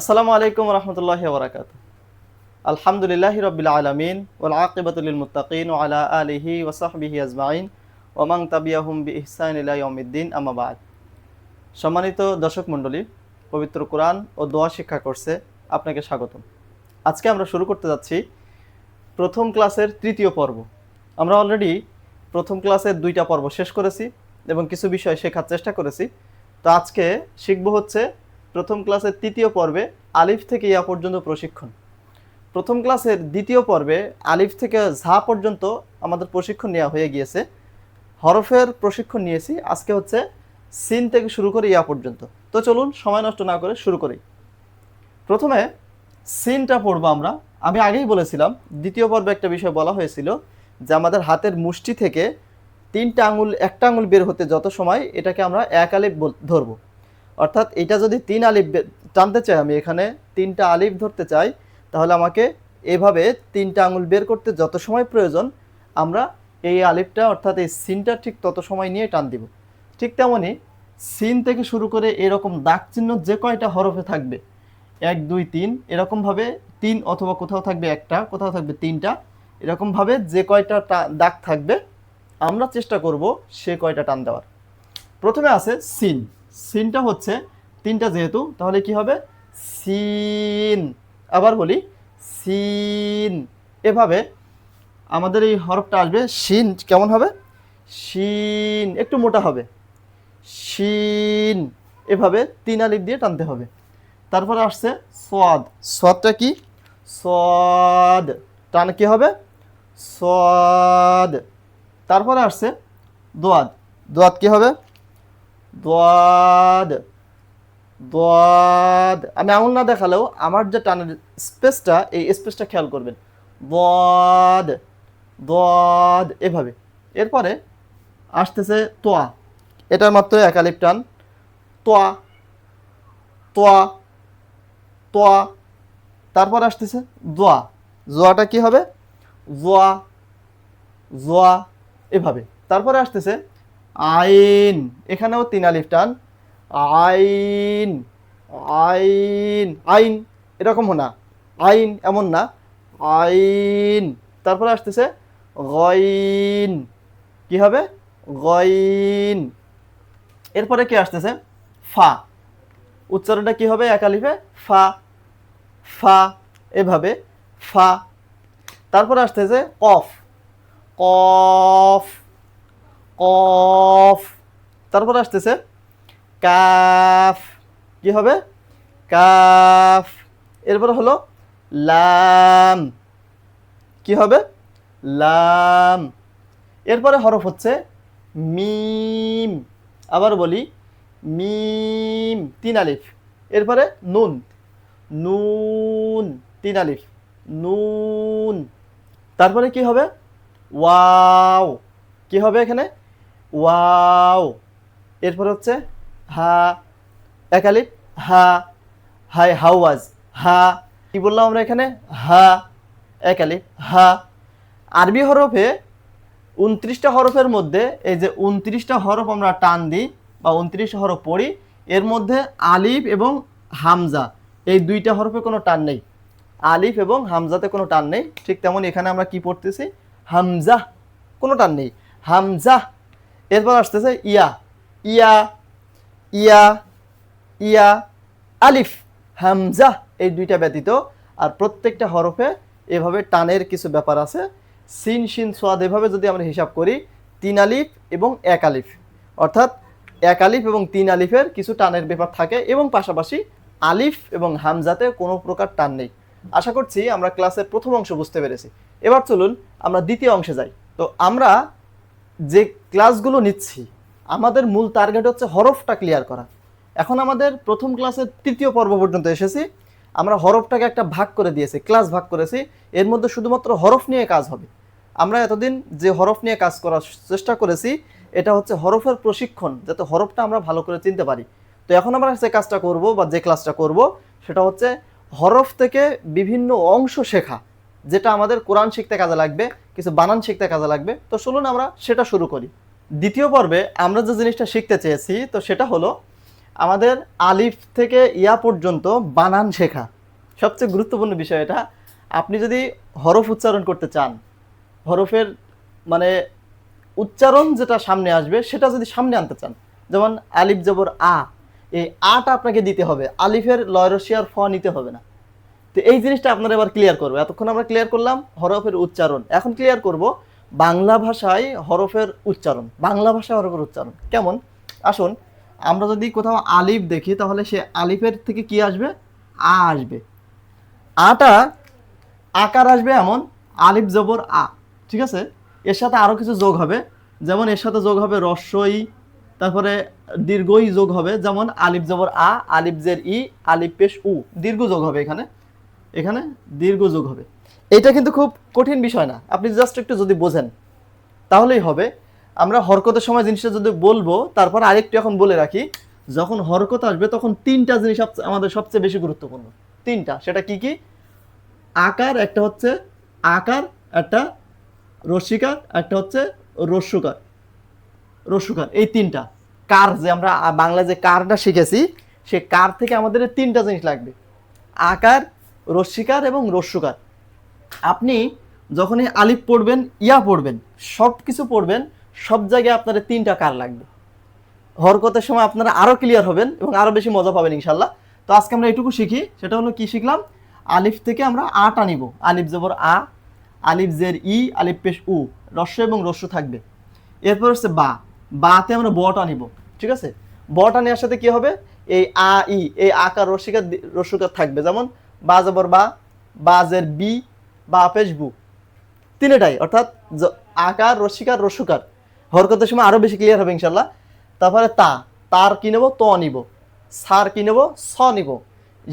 আসসালামু আলাইকুম রহমতুল্লাহ বরাকাত আলহামদুলিল্লাহ রবিল আলমিন ওল আকিবাতুল মুতাকিন ও আলা আলিহি ওসাহবিহি আজমাইন ওমাং তাবিয়াহুম বি ইহসান ইলাইউদ্দিন আমাবাদ সম্মানিত দর্শক মণ্ডলী, পবিত্র কোরআন ও দোয়া শিক্ষা করছে আপনাকে স্বাগতম। আজকে আমরা শুরু করতে যাচ্ছি প্রথম ক্লাসের তৃতীয় পর্ব। আমরা অলরেডি প্রথম ক্লাসের দুইটা পর্ব শেষ করেছি এবং কিছু বিষয় শেখার চেষ্টা করেছি। তো আজকে শিখব হচ্ছে প্রথম ক্লাসের তৃতীয় পর্বে আলিফ থেকে ইয়া পর্যন্ত প্রশিক্ষণ। প্রথম ক্লাসের দ্বিতীয় পর্বে আলিফ থেকে ঝা পর্যন্ত আমাদের প্রশিক্ষণ নেওয়া হয়ে গিয়েছে। হরফের প্রশিক্ষণ নিয়েছি। আজকে হচ্ছে সিন থেকে শুরু করে ইয়া পর্যন্ত। তো চলুন, সময় নষ্ট না করে শুরু করি। প্রথমে সিনটা পড়ব আমরা। আমি আগেই বলেছিলাম, দ্বিতীয় পর্বে একটা বিষয় বলা হয়েছিল যে আমাদের হাতের মুষ্টি থেকে তিনটা আঙুল, একটা আঙুল বের হতে যত সময়, এটাকে আমরা এক আলিফ ধরবো। অর্থাৎ এটা যদি তিন আলিফ টানতে চাই আমি এখানে, তিনটা আলিফ ধরতে চাই, তাহলে আমাকে এভাবে তিনটা আঙুল বের করতে যত সময় প্রয়োজন, আমরা এই আলিফটা অর্থাৎ এই সিনটা ঠিক তত সময় নিয়ে টান দিব। ঠিক তেমনই সিন থেকে শুরু করে এরকম দাগ চিহ্ন যে কয়টা হরফে থাকবে, এক, দুই, তিন, এরকমভাবে তিন অথবা কোথাও থাকবে একটা, কোথাও থাকবে তিনটা, এরকমভাবে যে কয়টা দাগ থাকবে, আমরা চেষ্টা করব সে কয়টা টান দেওয়ার। প্রথমে আছে সিন। সিনটা হচ্ছে তিনটা যেহেতু তাহলে কি হবে? সিন। আবার বলি সিন। এভাবে আমাদের এই হরফটা আসবে শিন কেমন হবে? শিন একটু মোটা হবে। শিন এভাবে তিন আলিফ দিয়ে টানতে হবে। তারপরে আসছে সোয়াদ। সোয়াদটা কি? সোয়াদ। টান কি হবে? সোয়াদ। তারপরে আসছে দোয়াদ। দোয়াদ কি হবে? দোয়াদ দোয়াদ। আমি আঙুল না দেখালেও আমার যে টানের স্পেসটা, এই স্পেসটা খেয়াল করবেন। দোয়াদ দোয়াদ, এভাবে। এরপরে আসতেছে তোয়া। এটার মাত্র একালিপ টান। তোয়া তোয়া তোয়া। তারপর আসতেছে জোয়া জোয়াটা কি হবে? জোয়া জোয়া, এভাবে। তারপরে আসতেছে আইন, এখানেও তিন আলিফ টান। আইন আইন আইন, এরকম না আইন এমন না। আইন, তারপরে আসতেছে গইন। কি হবে? গইন। এরপরে কি আসতেছে? ফা। উচ্চারণটা কি হবে একালিফে ফা। ফা, এভাবে। ফা। তারপরে আসতেছে কফ। কফ। কফ। তারপরে আসতেছে কাফ। কি হবে? কাফ। এরপরে হলো লাম। কি হবে? লাম। এরপরে হরফ হচ্ছে মিম। আবার বলি মিম, তিন আলিফ। এরপরে নুন। নুন, তিন আলিফ। নুন। তারপরে কি হবে? ওয়াও। কি হবে এখানে? ওয়াও। এরপর হচ্ছে হা এক হা, হাই হাওয়াজ হা। কি বললাম আমরা এখানে? হা এক হা। আরবি হরফে উনত্রিশটা হরফের মধ্যে এই যে উনত্রিশটা হরফ আমরা টান দিই বা উনত্রিশটা হরফ পড়ি, এর মধ্যে আলিফ এবং হামজা, এই দুইটা হরফে কোনো টান নেই। আলিফ এবং হামজাতে কোনো টান নেই, ঠিক তেমন এখানে আমরা কি পড়তেছি? হামজা, কোনো টান নেই। হামজা এরপর আসতেছে ইয়া ইয়া ইয়া ইয়া, আলিফ, হামজা, এই দুইটা ব্যতীত। আর প্রত্যেকটা হরফে এভাবে টানের কিছু ব্যাপার আছে। সিন সিন সোয়াদ এভাবে যদি আমরা হিসাব করি, তিন আলিফ এবং এক আলিফ। অর্থাৎ এক আলিফ এবং তিন আলিফের কিছু টানের ব্যাপার থাকে এবং পাশাপাশি আলিফ এবং হামজাতে কোনো প্রকার টান নেই। আশা করছি আমরা ক্লাসের প্রথম অংশ বুঝতে পেরেছি। এবার চলুন আমরা দ্বিতীয় অংশে যাই। তো আমরা যে ক্লাসগুলো নিচ্ছি, আমাদের মূল টার্গেট হচ্ছে হরফটা ক্লিয়ার করা। এখন আমাদের প্রথম ক্লাসের তৃতীয় পর্ব পর্যন্ত এসেছি। আমরা হরফটাকে একটা ভাগ করে দিয়েছি ক্লাস ভাগ করেছি। এর মধ্যে শুধুমাত্র হরফ নিয়ে কাজ হবে। আমরা এতদিন যে হরফ নিয়ে কাজ করার চেষ্টা করেছি, এটা হচ্ছে হরফের প্রশিক্ষণ, যাতে হরফটা আমরা ভালো করে চিনতে পারি। তো এখন আমরা যে কাজটা করব বা যে ক্লাসটা করব, সেটা হচ্ছে হরফ থেকে বিভিন্ন অংশ শেখা। যেটা আমাদের কোরআন শিখতে কাজে লাগবে, কিছু বানান শিখতে কাজে লাগবে। তো চলুন আমরা সেটা শুরু করি। দ্বিতীয় পর্বে আমরা যে জিনিসটা শিখতে চেয়েছি, তো সেটা হলো আমাদের আলিফ থেকে ইয়া পর্যন্ত বানান শেখা। সবচেয়ে গুরুত্বপূর্ণ বিষয় এটা। আপনি যদি হরফ উচ্চারণ করতে চান, হরফের মানে উচ্চারণ যেটা সামনে আসবে, সেটা যদি সামনে আনতে চান, যেমন আলিফ জবর আ, এই আটা আপনাকে দিতে হবে। আলিফের লয়রসিয়ার ফ নিতে হবে না। তো এই জিনিসটা আপনারা এবার ক্লিয়ার করব। এতক্ষণ আমরা ক্লিয়ার করলাম হরফের উচ্চারণ। এখন ক্লিয়ার করব বাংলা ভাষায় হরফের উচ্চারণ। বাংলা ভাষায় হরফের উচ্চারণ। কেমন? আসুন, আমরা যদি কোথাও আলিফ দেখি, তাহলে সে আলিফের থেকে কি আসবে? আ আসবে। আটা আকার আসবে এমন, আলিফ জবর আ। ঠিক আছে? এর সাথে আরও কিছু যোগ হবে। যেমন এর সাথে যোগ হবে রস্যই, তারপরে দীর্ঘই যোগ হবে। যেমন আলিফ জবর আ, আলিফ জের ই, আলিফ পেশ উ। দীর্ঘ যোগ হবে এখানে। এখানে দীর্ঘ যোগ হবে। এটা কিন্তু খুব কঠিন বিষয় না। আপনি জাস্ট একটু যদি বোঝেন, তাহলেই হবে। আমরা হরকতের সময় জিনিসটা যদি বলব, তারপর আরেকটু এখন বলে রাখি, যখন হরকত আসবে, তখন তিনটা জিনিস আমাদের সবচেয়ে বেশি গুরুত্বপূর্ণ। তিনটা, সেটা কি কি? আকার, একটা হচ্ছে আকার, একটা রস্যিকার একটা হচ্ছে রস্যুকার। রস্যুকার, এই তিনটা। কার যে আমরা, বাংলায় যে কারটা শিখেছি, সে কার থেকে আমাদের তিনটা জিনিস লাগবে। আকার রস্যিকার এবং রস্যুকার। আপনি যখনই আলিফ পড়বেন, ইয়া পড়বেন সব কিছু পড়বেন, সব জায়গায় আপনার তিনটা কার লাগবে। হরকতের সময় আপনারা আরও ক্লিয়ার হবেন এবং আরও বেশি মজা পাবেন ইনশাল্লাহ তো আজকে আমরা এটুকু শিখি, সেটা হলো কি শিখলাম? আলিফ থেকে আমরা আটা নিব আলিফ জবর আ, আলিফ জের ই, আলিফ পেশ উ। রস্য এবং রস্য থাকবে। এরপর হচ্ছে বা। বাতে আমরা বটা নিব ঠিক আছে? বটা নেওয়ার সাথে কি হবে? এই আ, ই, এই আকার রসিকার রসুকার থাকবে। যেমন বা জবর বা বাজের বি বা বু তিনটাই, অর্থাৎ আকার রসিকার রসুকার। হরকতের সময় আরও বেশি ক্লিয়ার হবে ইনশাল্লাহ তারপরে তা, তার কি নেব? ত নিব। সার কি নেব? স নিব।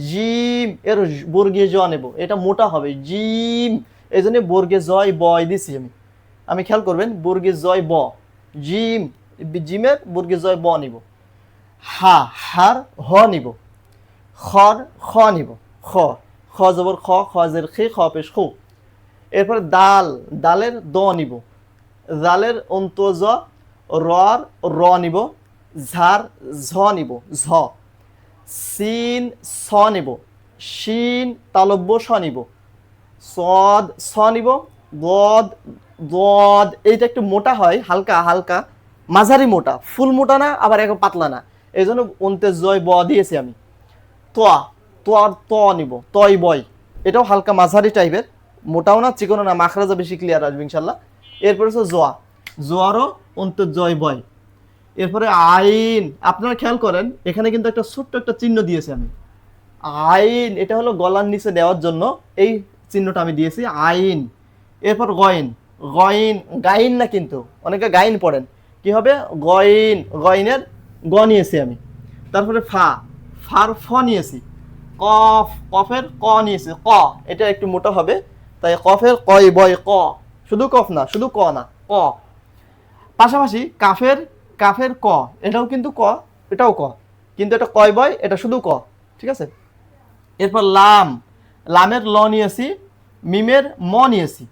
জিম, এর বর্গীয় জ নেব। এটা মোটা হবে। জিম এই জন্য বর্গীয় জয়, বয় দিছি আমি। আমি খেয়াল করবেন, বর্গীয় জয়, ব। জিম জিমের বর্গীয় জয়, ব নিব। হা, হার, হ নিব। খর, খ নিব। খ খ জবর খ খ জের খে, খ পেশ খু। এরপরে দাল, দালের দ নিব। জালের অন্ত জ, রর র নিব। ঝার ঝ নিব, ঝ। সিন স নিব। শিন, তালব্য স নিব। সদ স নিব। গদ গদ, এইটা একটু মোটা হয়, হালকা হালকা। মাঝারি মোটা, ফুল মোটা না, আবার এখন পাতলা না। এই জন্য অন্তে জয় ব দিয়েছি আমি। তোয়া তোয়ার ত নিব তয় বয় এটাও হালকা মাঝারি টাইপের, মোটাও না, চিকনও না মাখরাজা বেশি ক্লিয়ার আসবে ইনশাল্লাহ এরপরে হচ্ছে জোয়া। জোয়ারও অন্তর জয় বয় এরপরে আইন, আপনারা খেয়াল করেন, এখানে কিন্তু একটা ছোট্ট একটা চিহ্ন দিয়েছি আমি। আইন, এটা হলো গলার নিচে দেওয়ার জন্য, এই চিহ্নটা আমি দিয়েছি, আইন। এরপর গয়েন গয়েন, গাইন না কিন্তু, অনেকে গাইন পড়েন। কি হবে? গয়েন, গয়েনের গ নিয়েছি আমি। তারপরে ফা, ফার ফ নিয়েছি। কফ, কফের ক নিয়েছে, ক। এটা একটু মোটা হবে। তাই কফের কয় বয় ক। শুধু কফ না, শুধু ক না, ক। পাশাপাশি কাফের কাফের ক, এটাও কিন্তু ক, এটাও ক। কিন্তু এটা কয় বয় এটা শুধু ক, ঠিক আছে? এরপর লাম, লামের ল নিয়েছি, মিমের ম নিয়েছি,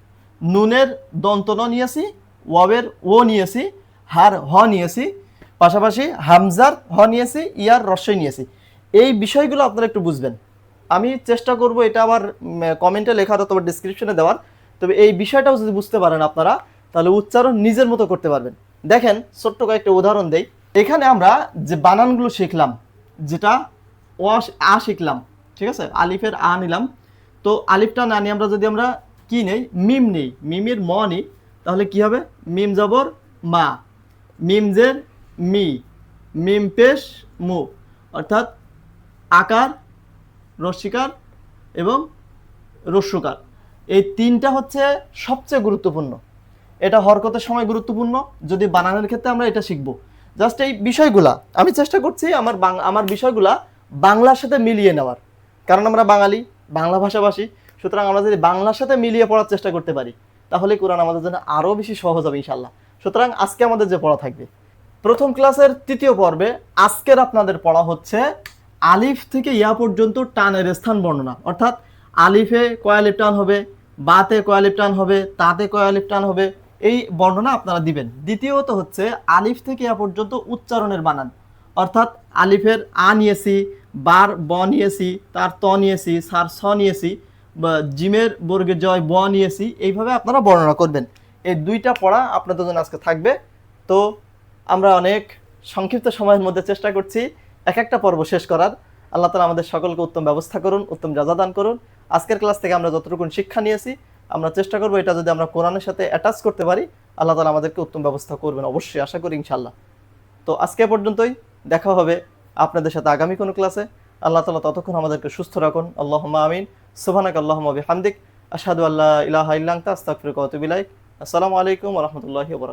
নুনের দন্ত ন নিয়েছি, ওয়াবের ও নিয়েছি, হার, হ নিয়েছি, পাশাপাশি হামজার হ নিয়েছি, ইয়ার রস্যই নিয়েছি। এই বিষয়গুলো আপনারা একটু বুঝবেন। আমি চেষ্টা করব এটা আবার কমেন্টে লেখা অথবা ডিসক্রিপশনে দেওয়ার। তবে এই বিষয়টাও যদি বুঝতে পারেন আপনারা, তাহলে উচ্চারণ নিজের মতো করতে পারবেন। দেখেন, ছোট্ট কয়েকটা উদাহরণ দেই। এখানে আমরা যে বানানগুলো শিখলাম, যেটা ও আ শিখলাম, ঠিক আছে? আলিফের আ নিলাম। তো আলিফটা না নিয়ে আমরা যদি আমরা কি নেই? মিম নেই। মিমের ম নিই। তাহলে কি হবে? মিম জবর, মা। মিম জের মি। মিম পেশ, মু। অর্থাৎ আকার রস্যিকার এবং রস্যকার এই তিনটা হচ্ছে সবচেয়ে গুরুত্বপূর্ণ। এটা হরকতের সময় গুরুত্বপূর্ণ। যদি বানানোর ক্ষেত্রে আমরা এটা শিখব। জাস্ট এই বিষয়গুলা, আমি চেষ্টা করছি আমার আমার বিষয়গুলা বাংলার সাথে মিলিয়ে নেওয়ার। কারণ আমরা বাঙালি, বাংলা ভাষাভাষী, সুতরাং আমরা যদি বাংলার সাথে মিলিয়ে পড়ার চেষ্টা করতে পারি, তাহলে কোরআন আমাদের জন্য আরও বেশি সহজ হবে ইনশাল্লাহ সুতরাং আজকে আমাদের যে পড়া থাকবে, প্রথম ক্লাসের তৃতীয় পর্বে আজকের আপনাদের পড়া হচ্ছে আলিফ থেকে ইয়া পর্যন্ত টানের স্থান বর্ণনা। অর্থাৎ আলিফে কয় আলিফ টান হবে, বাতে কয় আলিফ টান হবে, তাতে কয় আলিফ টান হবে, এই বর্ণনা আপনারা দিবেন। দ্বিতীয়ত হচ্ছে আলিফ থেকে ইয়া পর্যন্ত উচ্চারণের বানান। অর্থাৎ আলিফের আ নিয়েছি, বার ব নিয়েছি, তার ত নিয়েছি, সার স নিয়েছি জিমের বর্গের জয় ব নিয়েছি, এইভাবে আপনারা বর্ণনা করবেন। এই দুইটা পড়া আপনাদের জন্য আজকে থাকবে। তো আমরা অনেক সংক্ষিপ্ত সময়ের মধ্যে চেষ্টা করছি। এক একটা পর্ব শেষ করার। আল্লাহ তালা আমাদের সকলকে উত্তম ব্যবস্থা করুন, উত্তম দান করুন। আজকের ক্লাস থেকে আমরা যতটুকু শিক্ষা নিয়েছি, আমরা চেষ্টা করব এটা যদি আমরা কোরআনের সাথে অ্যাটাচ করতে পারি, আল্লাহ তালা আমাদেরকে উত্তম ব্যবস্থা করবেন। অবশ্যই আশা করি ইনশাল্লাহ তো আজকে পর্যন্তই। দেখা হবে আপনাদের সাথে আগামী কোনো ক্লাসে। আল্লাহ তালা ততক্ষণ আমাদেরকে সুস্থ রাখুন। আল্লাহ আমিন। সুবানাক আল্লাহ হামদিক আসাদু আল্লাহ ইলাহা ইল্লাংতা আস্তাগফিরুকা ওয়া আতুবু আসসালামু আলাইকুম রাহমাতুল্লাহি বারাকাতুহু।